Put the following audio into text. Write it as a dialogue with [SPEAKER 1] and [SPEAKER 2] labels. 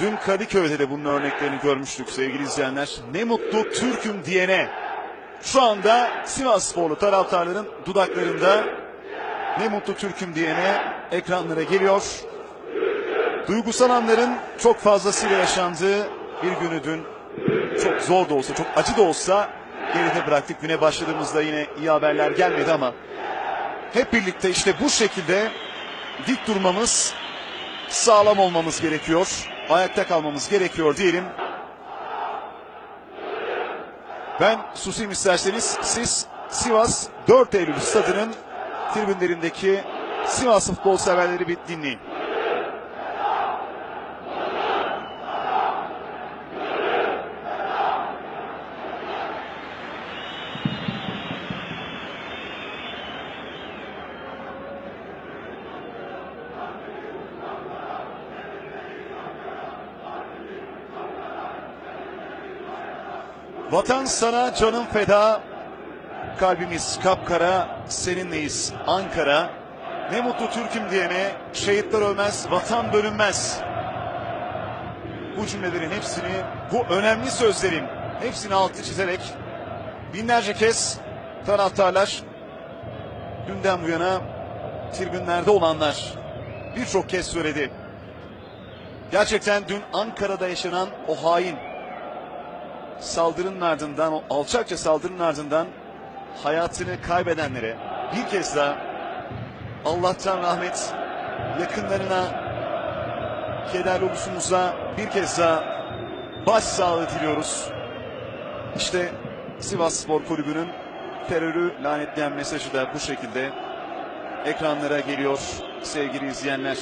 [SPEAKER 1] Dün Kadıköy'de de bunun örneklerini görmüştük sevgili izleyenler. Ne mutlu Türk'üm diyene. Şu anda Sivas Sporlu taraftarların dudaklarında ne mutlu Türk'üm diyene ekranlara geliyor. Duygusal anların çok fazlasıyla yaşandığı bir günü dün çok zor da olsa, çok acı da olsa geride bıraktık. Güne başladığımızda yine iyi haberler gelmedi ama hep birlikte işte bu şekilde dik durmamız, sağlam olmamız gerekiyor. Ayakta kalmamız gerekiyor diyelim. Ben susayım isterseniz siz Sivas 4 Eylül stadının tribünlerindeki Sivas futbol severleri bir dinleyin. Vatan sana canım feda, kalbimiz kapkara, seninleyiz Ankara. Ne mutlu Türk'üm diyene, şehitler ölmez, vatan bölünmez. Bu cümlelerin hepsini, bu önemli sözlerin hepsini altı çizerek binlerce kez taraftarlar dünden bu yana tribünlerde olanlar birçok kez söyledi. Gerçekten dün Ankara'da yaşanan o hain saldırının ardından, o alçakça saldırının ardından hayatını kaybedenlere bir kez daha Allah'tan rahmet, yakınlarına, kederli ulusumuza bir kez daha başsağlığı diliyoruz. İşte Sivas Spor Kulübü'nün terörü lanetleyen mesajı da bu şekilde ekranlara geliyor sevgili izleyenler.